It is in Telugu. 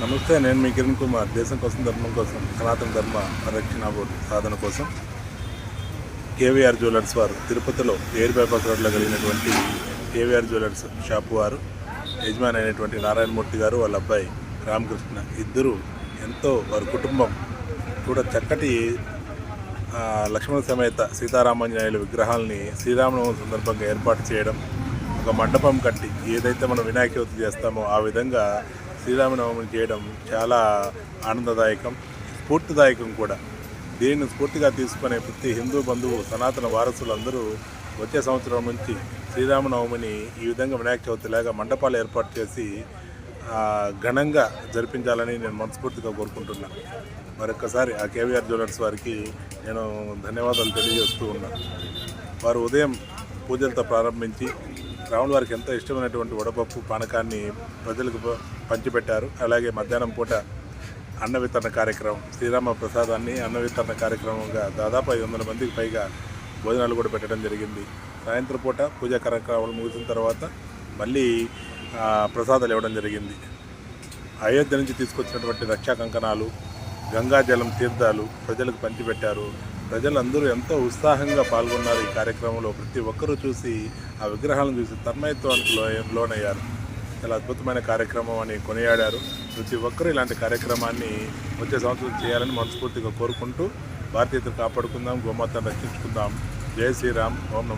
నమస్తే నేను మీ కిరణ్ కుమార్. దేశం కోసం ధర్మం కోసం సనాతన ధర్మ రక్షణ బోర్డు సాధన కోసం కేవీఆర్ జ్యువెలర్స్ వారు తిరుపతిలో ఎయిర్ బైపాస్ రోడ్లో కలిగినటువంటి కేవీఆర్ జ్యువెలర్స్ షాపు వారు యజమాని అయినటువంటి నారాయణమూర్తి గారు వాళ్ళ అబ్బాయి రామకృష్ణ ఇద్దరు ఎంతో వారి కుటుంబం కూడా చక్కటి లక్ష్మణ సమేత సీతారామాంజనేయుల విగ్రహాలని శ్రీరామనవమి సందర్భంగా ఏర్పాటు చేయడం ఒక మండపం కట్టి ఏదైతే మనం వినాయక చవితి చేస్తామో ఆ విధంగా శ్రీరామనవమిని చేయడం చాలా ఆనందదాయకం స్ఫూర్తిదాయకం కూడా. దీనిని స్ఫూర్తిగా తీసుకునే ప్రతి హిందూ బంధువు సనాతన వారసులందరూ వచ్చే సంవత్సరం నుంచి శ్రీరామనవమిని ఈ విధంగా వినాయక చవితి లాగా మండపాలు ఏర్పాటు చేసి ఘనంగా జరిపించాలని నేను మనస్ఫూర్తిగా కోరుకుంటున్నాను మరొక్కసారి ఆ కేవీఆర్ జ్యువెలర్స్ వారికి నేను ధన్యవాదాలు తెలియజేస్తూ ఉన్నాను వారు ఉదయం పూజలతో ప్రారంభించి రావణ వారికి ఎంతో ఇష్టమైనటువంటి వడపప్పు పానకాన్ని ప్రజలకు పంచిపెట్టారు. అలాగే మధ్యాహ్నం పూట అన్న వితరణ కార్యక్రమం శ్రీరామ ప్రసాదాన్ని అన్న వితరణ కార్యక్రమంగా దాదాపు ఐదు వందల మందికి పైగా భోజనాలు కూడా పెట్టడం జరిగింది. సాయంత్రం పూట పూజా కార్యక్రమాలు ముగిసిన తర్వాత మళ్ళీ ప్రసాదాలు ఇవ్వడం జరిగింది. అయోధ్య నుంచి తీసుకొచ్చినటువంటి రక్షా కంకణాలు గంగాజలం తీర్థాలు ప్రజలకు పంచిపెట్టారు. ప్రజలందరూ ఎంతో ఉత్సాహంగా పాల్గొన్నారు ఈ కార్యక్రమంలో. ప్రతి ఒక్కరూ చూసి ఆ విగ్రహాలను చూసి తన్మయత్వానికి లోనయ్యారు చాలా అద్భుతమైన కార్యక్రమం అని కొనియాడారు. ప్రతి ఒక్కరూ ఇలాంటి కార్యక్రమాన్ని వచ్చే సంవత్సరం చేయాలని మనస్ఫూర్తిగా కోరుకుంటూ భారతీయతను కాపాడుకుందాం గోమాతను రక్షించుకుందాం. జై శ్రీరామ్ ఓం